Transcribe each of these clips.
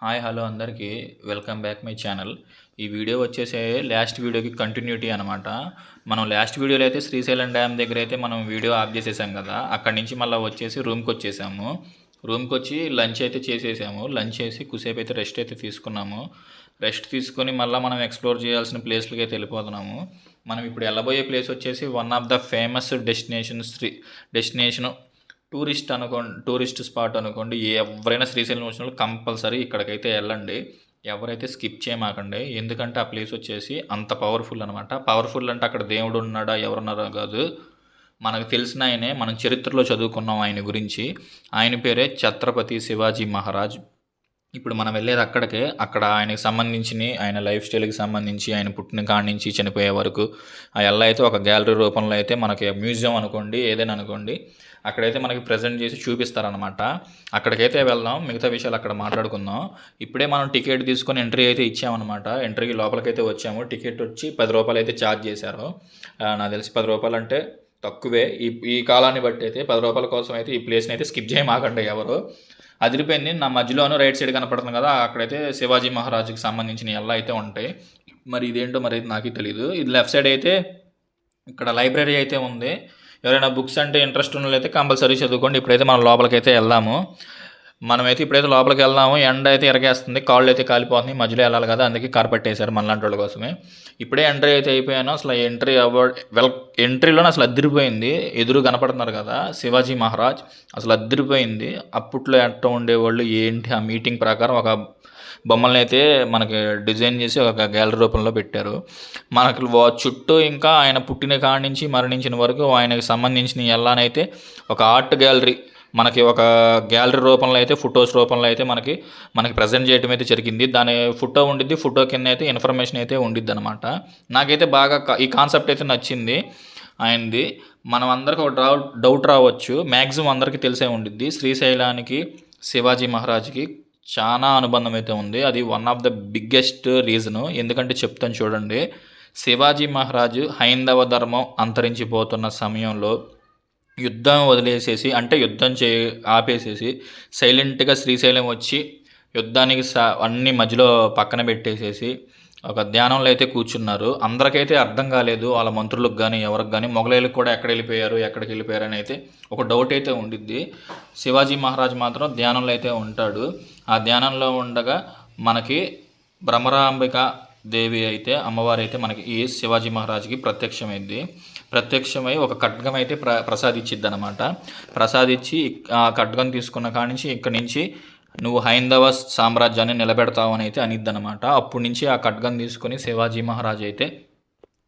Hi hello అందరికీ. Welcome back my channel. ఈ video వచ్చేసి లాస్ట్ వీడియోకి కంటిన్యూటీ అనమాట మనం లాస్ట్ వీడియోలో అయితే శ్రీశైలం డ్యామ్ దగ్గర అయితే మనం వీడియో ఆఫ్ చేసేసాం కదా. అక్కడి నుంచి మళ్ళీ వచ్చేసి రూమ్కి వచ్చేసాము. రూమ్కి వచ్చి లంచ్ అయితే చేసేసాము. లంచ్ చేసి కుసేపు అయితే రెస్ట్ అయితే తీసుకున్నాము. రెస్ట్ తీసుకొని మళ్ళీ మనం ఎక్స్ప్లోర్ చేయాల్సిన ప్లేస్లకి అయితే వెళ్ళిపోతున్నాము. మనం ఇప్పుడు వెళ్ళబోయే ప్లేస్ వచ్చేసి one of the famous destination Shri destination tourist అనుకోండి టూరిస్ట్ స్పాట్ అనుకోండి ఎవరైనా శ్రీశైలం వచ్చిన వాళ్ళు కంపల్సరీ ఇక్కడికైతే వెళ్ళండి. ఎవరైతే స్కిప్ చేయమాకండి. ఎందుకంటే ఆ ప్లేస్ వచ్చేసి అంత పవర్ఫుల్ అనమాట పవర్ఫుల్ అంటే అక్కడ దేవుడు ఉన్నాడా ఎవరున్నారా కాదు. మనకు తెలిసిన ఆయనే మనం చరిత్రలో చదువుకున్నాం ఆయన గురించి. ఆయన పేరే ఛత్రపతి శివాజీ మహారాజ్. ఇప్పుడు మనం వెళ్ళేది అక్కడికే. అక్కడ ఆయనకి సంబంధించిన ఆయన లైఫ్ స్టైల్కి సంబంధించి ఆయన పుట్టిన కాడి నుంచి చనిపోయే వరకు ఆ ఎల్ల అయితే ఒక గ్యాలరీ రూపంలో అయితే మనకి మ్యూజియం అనుకోండి ఏదైనా అనుకోండి అక్కడైతే మనకి ప్రజెంట్ చేసి చూపిస్తారనమాట అక్కడికైతే వెళ్దాం మిగతా విషయాలు అక్కడ మాట్లాడుకుందాం. ఇప్పుడే మనం టికెట్ తీసుకొని ఎంట్రీ అయితే ఇచ్చామన్నమాట. ఎంట్రీకి లోపలికైతే వచ్చాము. టికెట్ వచ్చి పది రూపాయలు అయితే ఛార్జ్ చేశారు. నాకు తెలిసి పది రూపాయలు అంటే తక్కువే. ఈ ఈ కాలాన్ని బట్టి అయితే పది రూపాయల కోసం అయితే ఈ ప్లేస్ని అయితే స్కిప్ చేయమాకండి ఎవరు. అదిరిపోయింది. నా మధ్యలోనూ రైట్ సైడ్ కనపడుతుంది కదా అక్కడైతే శివాజీ మహారాజుకి సంబంధించిన ఎల్ల అయితే ఉంటాయి. మరి ఇదేంటో మరి నాకు తెలియదు ఇది లెఫ్ట్ సైడ్ అయితే ఇక్కడ లైబ్రరీ అయితే ఉంది. ఎవరైనా బుక్స్ అంటే ఇంట్రెస్ట్ ఉన్న కంపల్సరీ చదువుకోండి. ఇప్పుడైతే మనం లోపలికైతే అయితే వెళ్దాము. మనమైతే ఇప్పుడైతే లోపలికి వెళ్దాము. ఎండ అయితే ఇరగేస్తుంది కాళ్ళు అయితే కాలిపోతున్నాయి. మధ్యలో వెళ్ళాలి కదా. అందుకే కార్పెట్టేశారు మనలాంటి వాళ్ళ కోసమే. ఇప్పుడే ఎంట్రీ అయితే అయిపోయాను. అసలు ఎంట్రీ అవార్డ్ వెల్ ఎంట్రీలోనే అసలు అద్దరిపోయింది ఎదురు కనపడుతున్నారు కదా శివాజీ మహారాజ్. అసలు అద్దరిపోయింది అప్పట్లో ఎట్ట ఉండేవాళ్ళు ఏంటి ఆ మీటింగ్ ప్రకారం ఒక బొమ్మల్ని అయితే మనకి డిజైన్ చేసి ఒక గ్యాలరీ రూపంలో పెట్టారు. మనకి వా- చుట్టూ ఇంకా ఆయన పుట్టిన కాడి నుంచి మరణించిన వరకు ఆయనకి సంబంధించిన ఎలానైతే ఒక ఆర్ట్ గ్యాలరీ మనకి ఒక గ్యాలరీ రూపంలో అయితే ఫొటోస్ రూపంలో అయితే మనకి మనకి ప్రజెంట్ చేయడం అయితే జరిగింది. దాని ఫోటో ఉండిద్ది ఫోటో కింద అయితే ఇన్ఫర్మేషన్ అయితే ఉండిద్ది అనమాట నాకైతే బాగా ఈ కాన్సెప్ట్ అయితే నచ్చింది. ఆయనది మనం అందరికి ఒక డౌట్ డౌట్ రావచ్చు. మ్యాక్సిమం అందరికీ తెలిసే ఉండిద్ది. శ్రీశైలానికి శివాజీ మహారాజ్కి చాలా అనుబంధం అయితే ఉంది. అది one of the biggest reason ఎందుకంటే చెప్తాను చూడండి శివాజీ మహారాజు హైందవ ధర్మం అంతరించిపోతున్న సమయంలో యుద్ధం వదిలేసేసి అంటే యుద్ధం చే ఆపేసేసి సైలెంట్గా శ్రీశైలం వచ్చి యుద్ధానికి సా అన్ని మధ్యలో పక్కన పెట్టేసేసి ఒక ధ్యానంలో అయితే కూర్చున్నారు. అందరికైతే అర్థం కాలేదు వాళ్ళ మంత్రులకు కానీ ఎవరికి కానీ మొగలైలకు కూడా ఎక్కడ వెళ్ళిపోయారు ఎక్కడికి వెళ్ళిపోయారు అని అయితే ఒక డౌట్ అయితే ఉండిద్ది. శివాజీ మహారాజ్ మాత్రం ధ్యానంలో అయితే ఉంటాడు. ఆ ధ్యానంలో ఉండగా మనకి భ్రమరాంబిక దేవి అయితే అమ్మవారు అయితే మనకి ఈ శివాజీ మహారాజ్కి ప్రత్యక్షమైంది ప్రత్యక్షమై ఒక ఖడ్గం అయితే ప్ర ప్రసాదించిద్ది అనమాట ప్రసాదించి ఆ ఖడ్గం తీసుకున్న కానించి నుంచి ఇక్కడి నుంచి నువ్వు హైందవ సామ్రాజ్యాన్ని నిలబెడతావు అని అయితే అనిద్దనమాట అప్పటి నుంచి ఆ ఖడ్గం తీసుకొని శివాజీ మహారాజ్ అయితే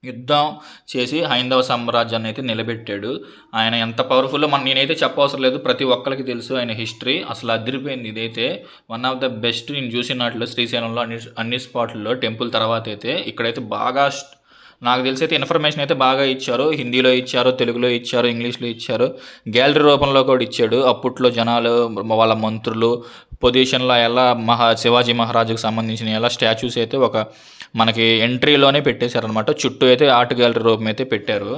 యుద్ధం చేసి హైందవ సామ్రాజ్యాన్ని అయితే నిలబెట్టాడు. ఆయన ఎంత పవర్ఫుల్లో మన నేనైతే చెప్పవసరం లేదు ప్రతి ఒక్కరికి తెలుసు ఆయన హిస్టరీ అసలు అదిరిపోయింది ఇదైతే. వన్ ఆఫ్ ద బెస్ట్ నేను చూసినట్లు శ్రీశైలంలో అన్ని అన్ని స్పాట్లలో టెంపుల్ తర్వాత అయితే ఇక్కడైతే బాగా నాకు తెలిసి అయితే ఇన్ఫర్మేషన్ అయితే బాగా ఇచ్చారు. హిందీలో ఇచ్చారు తెలుగులో ఇచ్చారు ఇంగ్లీష్లో ఇచ్చారు. గ్యాలరీ రూపంలో కూడా ఇచ్చాడు. అప్పట్లో జనాలు వాళ్ళ మంత్రులు పొజిషన్లో ఎలా మహా శివాజీ మహారాజుకు సంబంధించిన ఎలా స్టాచ్యూస్ అయితే ఒక మనకి ఎంట్రీలోనే పెట్టేశారనమాట చుట్టూ అయితే ఆర్ట్ గ్యాలరీ రూపం అయితే పెట్టారు.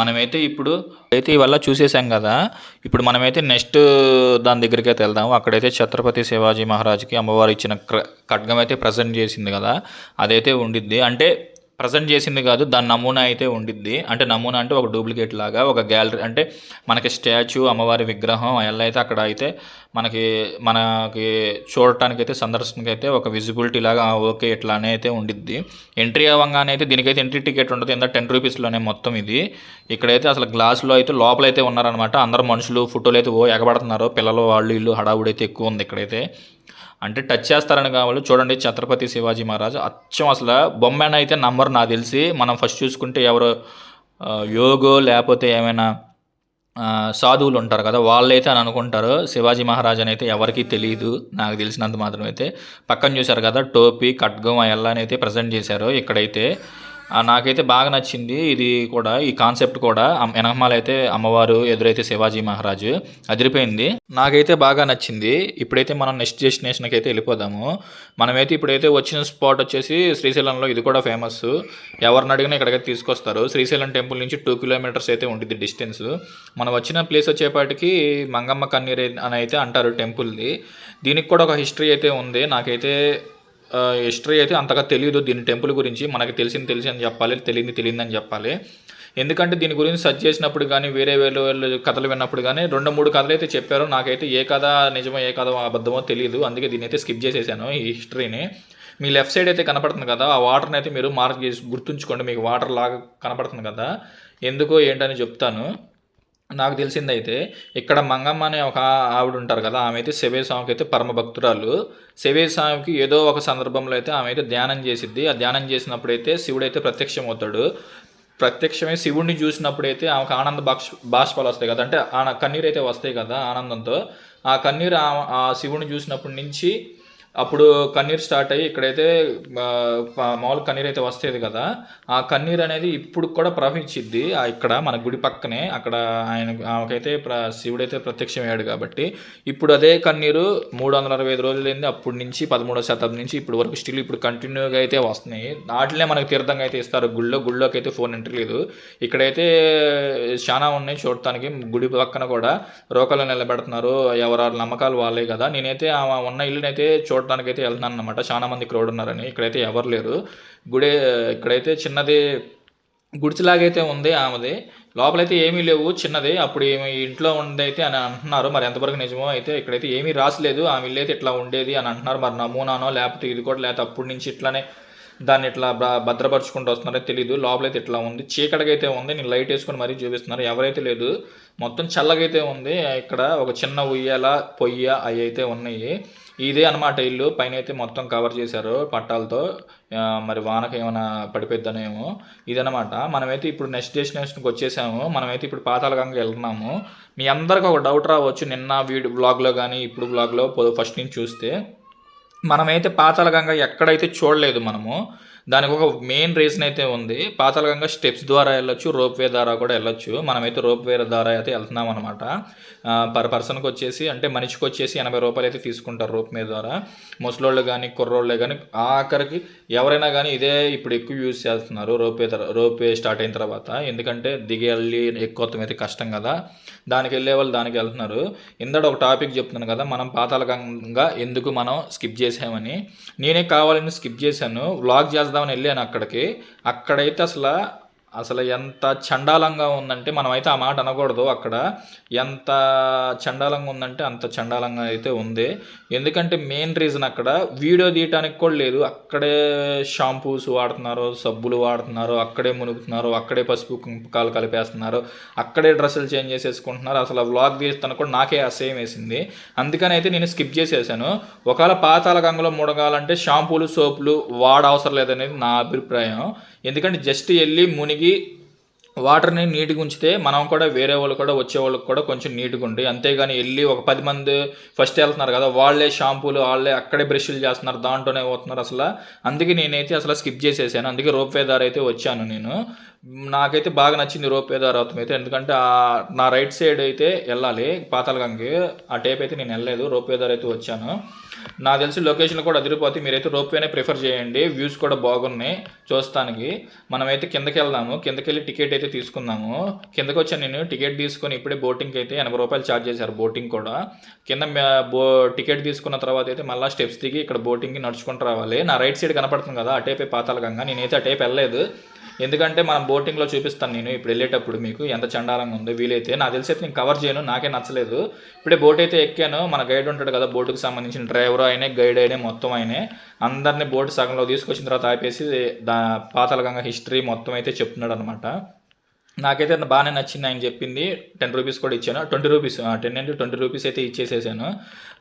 మనమైతే ఇప్పుడు అయితే ఇవల్ల చూసేసాం కదా. ఇప్పుడు మనమైతే నెక్స్ట్ దాని దగ్గరికి అయితే వెళ్దాం. అక్కడైతే ఛత్రపతి శివాజీ మహారాజ్కి అమ్మవారు ఇచ్చిన ఖడ్గం అయితే ప్రజెంట్ చేసింది కదా. అదైతే ఉండిద్ది. అంటే ప్రజెంట్ చేసింది కాదు దాని నమూనా అయితే ఉండిద్ది. అంటే నమూనా అంటే ఒక డూప్లికేట్ లాగా ఒక గ్యాలరీ అంటే మనకి స్టాచ్యూ అమ్మవారి విగ్రహం ఎలా అయితే అక్కడ అయితే మనకి మనకి చూడటానికి అయితే సందర్శనకి అయితే ఒక విజిబిలిటీ లాగా ఓకే ఇట్లానే అయితే ఉండిద్ది. ఎంట్రీ అవ్వగానే అయితే దీనికైతే ఎంట్రీ టికెట్ ఉండదు. ఎంత టెన్ రూపీస్లోనే మొత్తం ఇది. ఇక్కడైతే అసలు గ్లాసులో అయితే లోపల అయితే ఉన్నారనమాట అందరు మనుషులు ఫోటోలు అయితే ఓ ఎగబడుతున్నారు. పిల్లలు వాళ్ళు ఇల్లు హడావుడి అయితే ఎక్కువ ఉంది ఇక్కడైతే. అంటే టచ్ చేస్తారని కావాలి. చూడండి ఛత్రపతి శివాజీ మహారాజ్ అచ్చం అసలు బొమ్మని అయితే నంబర్ నాకు తెలిసి మనం ఫస్ట్ చూసుకుంటే ఎవరు యోగో లేకపోతే ఏమైనా సాధువులు ఉంటారు కదా వాళ్ళైతే అని అనుకుంటారు. శివాజీ మహారాజ్ అయితే ఎవరికీ తెలియదు. నాకు తెలిసినంత మాత్రం అయితే పక్కన చూశారు కదా టోపీ ఖడ్గం ఎల్లాని అయితే ప్రజెంట్ చేశారు. ఇక్కడైతే నాకైతే బాగా నచ్చింది. ఇది కూడా ఈ కాన్సెప్ట్ కూడా అమ్- అయితే అమ్మవారు ఎదురైతే శివాజీ మహారాజు అదిరిపోయింది. నాకైతే బాగా నచ్చింది. ఇప్పుడైతే మనం నెక్స్ట్ డెస్టినేషన్కి అయితే వెళ్ళిపోదాము. మనమైతే ఇప్పుడైతే వచ్చిన స్పాట్ వచ్చేసి శ్రీశైలంలో ఇది కూడా ఫేమస్ ఎవరిని అడిగినా ఇక్కడికైతే తీసుకొస్తారు. శ్రీశైలం టెంపుల్ నుంచి టూ కిలోమీటర్స్ అయితే ఉంటుంది డిస్టెన్స్. మనం వచ్చిన ప్లేస్ వచ్చేపాటికి మంగమ్మ కన్నీరే అని అయితే అంటారు టెంపుల్ది. దీనికి కూడా ఒక హిస్టరీ అయితే ఉంది. నాకైతే హిస్టరీ అయితే అంతగా తెలియదు దీని టెంపుల్ గురించి మనకి తెలిసింది తెలిసి అని చెప్పాలి తెలియంది తెలియదని చెప్పాలి. ఎందుకంటే దీని గురించి సర్చ్ చేసినప్పుడు కానీ వేరే వేరే వాళ్ళు కథలు విన్నప్పుడు కానీ రెండు మూడు కథలు అయితే చెప్పారు. నాకైతే ఏ కథ నిజమో ఏ కథ అబద్ధమో తెలియదు అందుకే దీన్ని అయితే స్కిప్ చేసేసాను ఈ హిస్టరీని మీ లెఫ్ట్ సైడ్ అయితే కనపడుతుంది కదా ఆ వాటర్ని అయితే మీరు మార్క్ చేసి గుర్తుంచుకోండి. మీకు వాటర్ లాగా కనపడుతుంది కదా. ఎందుకో ఏంటని చెప్తాను. నాకు తెలిసిందైతే ఇక్కడ మంగమ్మ అనే ఒక ఆవిడ ఉంటారు కదా ఆమె అయితే శివే స్వామికి అయితే పరమ భక్తురాలు శివే స్వామికి ఏదో ఒక సందర్భంలో అయితే ఆమె అయితే ధ్యానం చేసిద్ది. ఆ ధ్యానం చేసినప్పుడు అయితే శివుడు అయితే ప్రత్యక్షం అవుతాడు ప్రత్యక్షమే శివుడిని చూసినప్పుడైతే ఆమెకు ఆనంద బాష్ బాష్పాలు వస్తాయి కదా అంటే ఆ కన్నీరు అయితే వస్తాయి కదా ఆనందంతో. ఆ కన్నీరు ఆ శివుడిని చూసినప్పటి నుంచి అప్పుడు కన్నీరు స్టార్ట్ అయ్యి ఇక్కడైతే మామూలు కన్నీరు అయితే వస్తుంది కదా ఆ కన్నీరు అనేది ఇప్పుడు కూడా ప్రవహించిద్ది. ఇక్కడ మన గుడి పక్కనే అక్కడ ఆయన ఆమెకైతే ప్ర శివుడైతే ప్రత్యక్షమయ్యాడు కాబట్టి ఇప్పుడు అదే కన్నీరు మూడు వందల అరవై ఐదు రోజులైంది. అప్పటి నుంచి పదమూడవ శతాబ్దం నుంచి ఇప్పుడు వరకు స్టిల్ ఇప్పుడు కంటిన్యూగా అయితే వస్తున్నాయి. వాటినే మనకు తీర్థంగా అయితే ఇస్తారు. గుళ్ళో గుళ్ళోకి అయితే ఫోన్ ఎంట్రీ లేదు. ఇక్కడైతే చాలా ఉన్నాయి చూడటానికి. గుడి పక్కన కూడా రోకలు నిలబెడుతున్నారు. ఎవరి నమ్మకాలు వాళ్ళే కదా. నేనైతే ఉన్న ఇల్లునైతే చూడ చూడటానికి అయితే వెళ్తున్నాను అనమాట చాలా మంది క్రౌడ్ ఉన్నారని. ఇక్కడైతే ఎవరు లేరు. గుడే ఇక్కడైతే చిన్నది గుడిచిలాగైతే ఉంది ఆమెది. లోపలైతే ఏమీ లేవు చిన్నది. అప్పుడు ఏమి ఇంట్లో ఉండైతే అని అంటున్నారు. మరి ఎంతవరకు నిజమో అయితే ఇక్కడైతే ఏమీ రాసలేదు. ఆమె ఇల్లు అయితే ఇట్లా ఉండేది అని అంటున్నారు. మరి నమూనానో లేకపోతే ఇది కూడా లేకపోతే అప్పటి నుంచి ఇట్లానే దాన్ని ఇట్లా భద్రపరుచుకుంటూ వస్తున్నారో తెలియదు లోపలైతే ఇట్లా ఉంది. చీకటిగా అయితే ఉంది. నేను లైట్ వేసుకొని మరీ చూపిస్తున్నారు. ఎవరైతే లేదు మొత్తం చల్లగైతే ఉంది. ఇక్కడ ఒక చిన్న ఉయ్యాల పొయ్య అవి అయితే ఉన్నాయి. ఇదే అన్నమాట ఇల్లు. పైన అయితే మొత్తం కవర్ చేశారు పట్టాలతో. మరి వానకి ఏమైనా పడిపోద్దనేమో ఇదనమాట మనమైతే ఇప్పుడు నెక్స్ట్ డెస్టినేషన్కి వచ్చేసాము. మనమైతే ఇప్పుడు పాతాళగంగ వెళ్తున్నాము. మీ అందరికీ ఒక డౌట్ రావచ్చు. నిన్న వీడియో బ్లాగ్లో కానీ ఇప్పుడు బ్లాగ్లో ఫస్ట్ నుంచి చూస్తే. మనమైతే పాతాళగంగ ఎక్కడైతే చూడలేదు మనము దానికి ఒక మెయిన్ రీజన్ అయితే ఉంది. పాతాళగంగా స్టెప్స్ ద్వారా వెళ్ళొచ్చు రోప్ వే ద్వారా కూడా వెళ్ళొచ్చు. మనమైతే రోప్ వే ద్వారా అయితే వెళ్తున్నాం అనమాట పర్ పర్సన్కి వచ్చేసి అంటే మనిషికి వచ్చేసి ఎనభై రూపాయలు అయితే తీసుకుంటారు రోప్ మీద ద్వారా. ముసలోళ్ళు కానీ కుర్రోళ్ళు కానీ ఆఖరికి ఎవరైనా కానీ ఇదే ఇప్పుడు ఎక్కువ యూజ్ చేస్తున్నారు rope way rope way start అయిన తర్వాత. ఎందుకంటే దిగి వెళ్ళి ఎక్కువ అయితే కష్టం కదా. దానికి వెళ్ళే వాళ్ళు దానికి వెళ్తున్నారు. ఇందడ ఒక టాపిక్ చెప్తున్నాను కదా మనం పాతాళగంగా ఎందుకు మనం స్కిప్ చేసామని. నేనే కావాలని స్కిప్ చేశాను. వ్లాగ్ చేద్దామని వెళ్ళాను అక్కడికి. అక్కడైతే అసలు అసలు ఎంత చండాలంగా ఉందంటే మనమైతే ఆ మాట అనకూడదు అక్కడ. ఎంత చండాలంగా ఉందంటే అంత చండాలంగా అయితే ఉంది. ఎందుకంటే మెయిన్ రీజన్ అక్కడ వీడియో తీయటానికి కూడా లేదు. అక్కడే షాంపూస్ వాడుతున్నారు సబ్బులు వాడుతున్నారు అక్కడే మునుగుతున్నారు అక్కడే పసుపు కుంపకాలు కలిపేస్తున్నారు అక్కడే డ్రెస్సులు చేంజ్ చేసేసుకుంటున్నారు. అసలు ఆ వ్లాగ్ తీస్తాను కూడా నాకే అసహ్యం వేసింది. అందుకని అయితే నేను స్కిప్ చేసేసాను. ఒకవేళ పాతాల గంగలో ముడగాలంటే షాంపూలు సోపులు వాడ అవసరం లేదనేది నా అభిప్రాయం. ఎందుకంటే జస్ట్ వెళ్ళి మునిగి వాటర్ని నీట్గా ఉంచితే మనం కూడా వేరే వాళ్ళు కూడా వచ్చే వాళ్ళకి కూడా కొంచెం నీట్గా ఉండి అంతేగాని వెళ్ళి ఒక పది మంది ఫస్ట్ వెళ్తున్నారు కదా వాళ్ళే షాంపూలు వాళ్ళే అక్కడే బ్రష్లు చేస్తున్నారు దాంట్లోనే పోతున్నారు అసలు. అందుకే నేనైతే అసలు స్కిప్ చేసేసాను. అందుకే రోప్వే దారి అయితే వచ్చాను నేను. నాకైతే బాగా నచ్చింది రోప్ వే అయితే. ఎందుకంటే నా రైట్ సైడ్ అయితే వెళ్ళాలి పాతాళగంగి ఆ టైప్ అయితే నేను వెళ్ళలేదు రోప్ వే అయితే వచ్చాను. నాకు తెలిసి లొకేషన్ కూడా అదిరిపోతే మీరైతే రోప్ వేనే ప్రిఫర్ చేయండి. వ్యూస్ కూడా బాగున్నాయి చూస్తానికి. మనమైతే కిందకి వెళ్దాము కిందకి వెళ్ళి టికెట్ అయితే తీసుకుందాము. కిందకి వచ్చాను నేను టికెట్ తీసుకొని ఇప్పుడే బోటింగ్కి అయితే ఎనభై రూపాయలు ఛార్జ్ చేశారు బోటింగ్ కూడా. కింద బో టికెట్ తీసుకున్న తర్వాత అయితే మళ్ళీ స్టెప్స్ దిగి ఇక్కడ బోటింగ్కి నడుచుకుంటూ రావాలి. నా రైట్ సైడ్ కనపడుతుంది కదా అటేపే పాతాళగంగా నేనైతే అటేపు వెళ్ళలేదు. ఎందుకంటే మనం బోటింగ్లో చూపిస్తాను నేను ఇప్పుడు వెళ్ళేటప్పుడు మీకు ఎంత చండాలంగా ఉందో వీలైతే. నాకు తెలిసి అయితే నేను కవర్ చేయను నాకే నచ్చలేదు. ఇప్పుడే బోట్ అయితే ఎక్కాను మన గైడ్ ఉంటాడు కదా బోటుకు సంబంధించిన డ్రైవర్ అయినా గైడ్ అయినా మొత్తం అయినా అందరినీ బోట్ సగంలో తీసుకొచ్చిన తర్వాత ఆపేసి దా పాతాళగంగ హిస్టరీ మొత్తం అయితే చెప్తున్నాడు అనమాట నాకైతే బాగానే నచ్చింది ఆయన చెప్పింది. టెన్ రూపీస్ కూడా ఇచ్చాను. ట్వంటీ రూపీస్ టెన్ అంటే ట్వంటీ రూపీస్ అయితే ఇచ్చేసేసాను.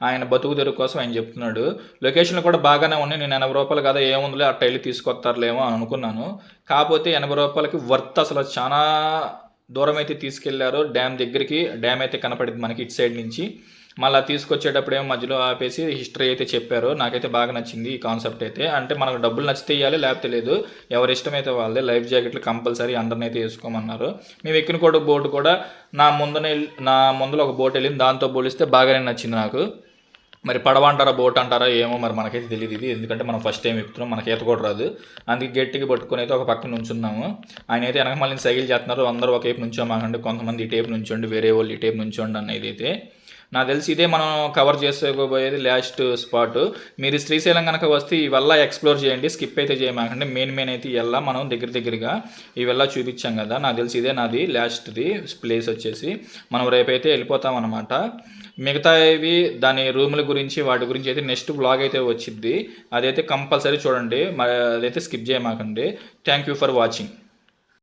ఆయన బతుకు తెరుగు కోసం ఆయన చెప్తున్నాడు. లొకేషన్లు కూడా బాగానే ఉన్నాయి. నేను ఎనభై రూపాయలు కదా ఏముందిలే అట్ట వెళ్ళి తీసుకొస్తారులేమో అనుకున్నాను. కాకపోతే ఎనభై రూపాయలకి వర్త్ అసలు చాలా దూరం అయితే తీసుకెళ్ళారు. డ్యామ్ దగ్గరికి డ్యామ్ అయితే కనపడింది మనకి ఇటు సైడ్ నుంచి. మళ్ళీ తీసుకొచ్చేటప్పుడు ఏమో మధ్యలో ఆపేసి హిస్టరీ అయితే చెప్పారు. నాకైతే బాగా నచ్చింది ఈ కాన్సెప్ట్ అయితే. అంటే మనకు డబ్బులు నచ్చితే ఇవ్వాలి లేకపోతే లేదు. ఎవరి ఇష్టమైతే వాళ్ళే లైఫ్ జాకెట్లు కంపల్సరీ అందరిని అయితే వేసుకోమన్నారు. మేము ఎక్కిన కూడా బోట్ కూడా నా ముందునే నా ముందులో ఒక బోట్ వెళ్ళింది. దాంతో పోలిస్తే బాగానే నచ్చింది నాకు. మరి పడవ అంటారా బోట్ అంటారా ఏమో మరి మనకైతే తెలియదు ఇది. ఎందుకంటే మనం ఫస్ట్ టైం ఎక్కుతున్నాం మనకి ఈత కూడా రాదు. అందుకే గట్టికి పట్టుకొని అయితే ఒక పక్కన నుంచున్నాము. ఆయన అయితే వెనక మళ్ళీ సైకిల్ చేస్తున్నారు. అందరూ ఒక వైపు నుంచోమాకండి కొంతమంది ఈ టైపు నుంచోండి వేరే వాళ్ళు ఈ టైపు నుంచోండి అన్నది అయితే నాకు తెలిసి ఇదే మనం కవర్ చేసుకోబోయేది లాస్ట్ స్పాట్ మీరు శ్రీశైలం కనుక వస్తే ఇవల్ల ఎక్స్ప్లోర్ చేయండి స్కిప్ అయితే చేయమాకండి మెయిన్ మెయిన్ అయితే ఇవల్ల మనం దగ్గర దగ్గరగా ఇవల్ల చూపించాం కదా. నాకు తెలిసి ఇదే నాది లాస్ట్ది ప్లేస్ వచ్చేసి. మనం రేపైతే వెళ్ళిపోతాం అనమాట మిగతావి దాని రూముల గురించి వాటి గురించి అయితే నెక్స్ట్ బ్లాగ్ అయితే వచ్చింది అదైతే కంపల్సరీ చూడండి. మరి అదైతే స్కిప్ చేయమాకండి. Thank you for watching